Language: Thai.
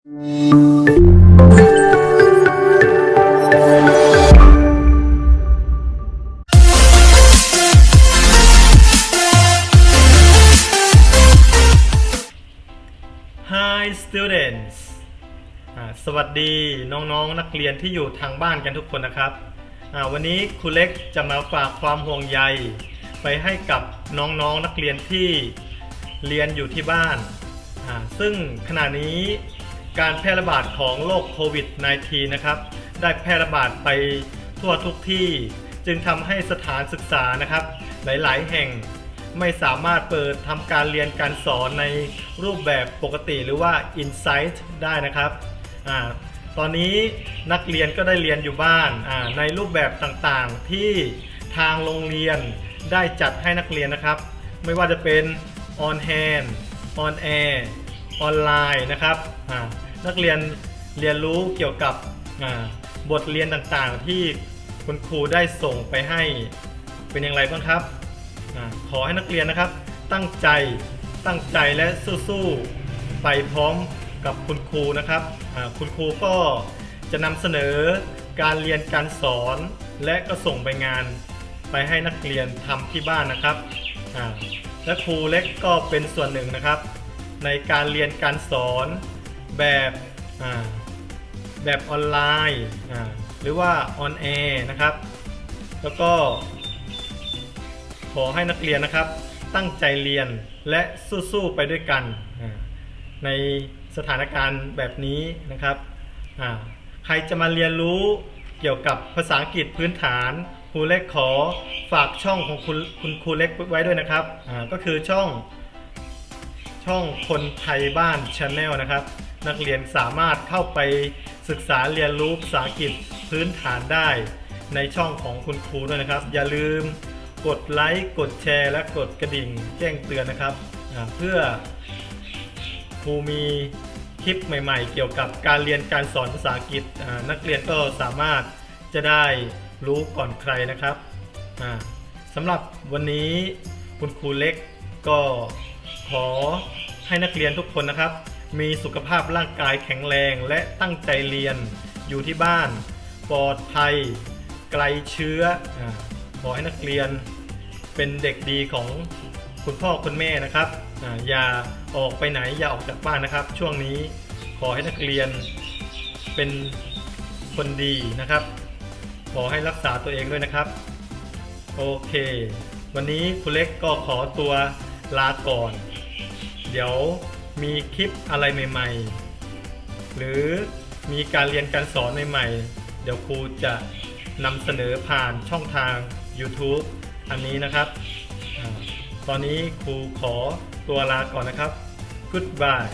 Hi students สวัสดีน้องๆนนักเรียนที่อยู่ทางบ้านกันทุกคนนะครับวันนี้ครูเล็กจะมาฝากความห่วงใย ไปให้กับน้องๆนนักเรียนที่เรียนอยู่ที่บ้าน ซึ่งขณะนี้ การแพร่ระบาดของโรคโควิด -19 นะครับ ได้แพร่ระบาดไปทั่วทุกที่ จึงทำให้สถานศึกษานะครับ หลายๆ แห่งไม่สามารถเปิดทำการเรียนการสอนในรูปแบบปกติหรือว่า Insight ได้นะครับอตอนนี้นักเรียนก็ได้เรียนอยู่บ้านในรูปแบบต่างๆ ที่ทางโรงเรียนได้จัดให้นักเรียนนะครับ ไม่ว่าจะเป็น on hand on air ออนไลน์นะครับ นักเรียนเรียนรู้เกี่ยวกับบทเรียนต่างๆ ที่คุณครูได้ส่งไปให้เป็นอย่างไรบ้างครับอขอให้นักเรียนนะครับ ตั้งใจตั้งใจและสู้ๆไปพร้อมกับคุณครูนะครับคุณครูก็จะนำเสนอการเรียนการสอน และก็ส่งไปงานไปให้นักเรียนทำที่บ้านนะครับและครูเล็กก็เป็นส่วนหนึ่งนะครับ ในการเรียนการสอน แบบอ่าแบบออนไลน์อ่าหรือว่าออนแอร์นะครับ แล้วก็ ขอให้นักเรียนนะครับ ตั้งใจเรียนและสู้ๆไปด้วยกันอ่าในสถานการณ์แบบนี้นะครับอ่าใครจะมาเรียนรู้เกี่ยวกับภาษาอังกฤษพื้นฐานครูเล็กขอฝากช่องของคุณคุณครูเล็กไว้ด้วยนะครับอ่าก็คือช่องช่องคนไทยบ้านชาแนลนะครับ นักเรียนสามารถเข้าไปศึกษาเรียนรู้ภาษาอังกฤษพื้นฐานได้ ในช่องของคุณครูด้วยนะครับ อย่าลืมกดไลค์กดแชร์และกดกระดิ่งแจ้งเตือนนะครับ เพื่อครูมีคลิปใหม่ๆ เกี่ยวกับการเรียนการสอนภาษาอังกฤษนักเรียนก็สามารถจะได้รู้ก่อนใครนะครับสำหรับวันนี้คุณครูเล็กก็ขอให้นักเรียนทุกคนนะครับ มีสุขภาพร่างกายแข็งแรงและตั้งใจเรียนอยู่ที่บ้าน ปลอดภัย ไกลเชื้อขอให้นักเรียนเป็นเด็กดีของคุณพ่อคุณแม่นะครับออย่าออกไปไหนอย่าออกจากบ้านนะครับ ช่วงนี้ขอให้นักเรียนเป็นคนดีนะครับ ขอให้รักษาตัวเองด้วยนะครับ โอเค วันนี้คุณเล็กก็ขอตัวลาก่อน เดี๋ยว มีคลิปอะไรใหม่ ๆ หรือมีการเรียนการสอนใหม่ ๆ เดี๋ยวครูจะนำเสนอผ่านช่องทาง YouTube อันนี้นะครับ ตอนนี้ครูขอตัวลาก่อนนะครับ Goodbye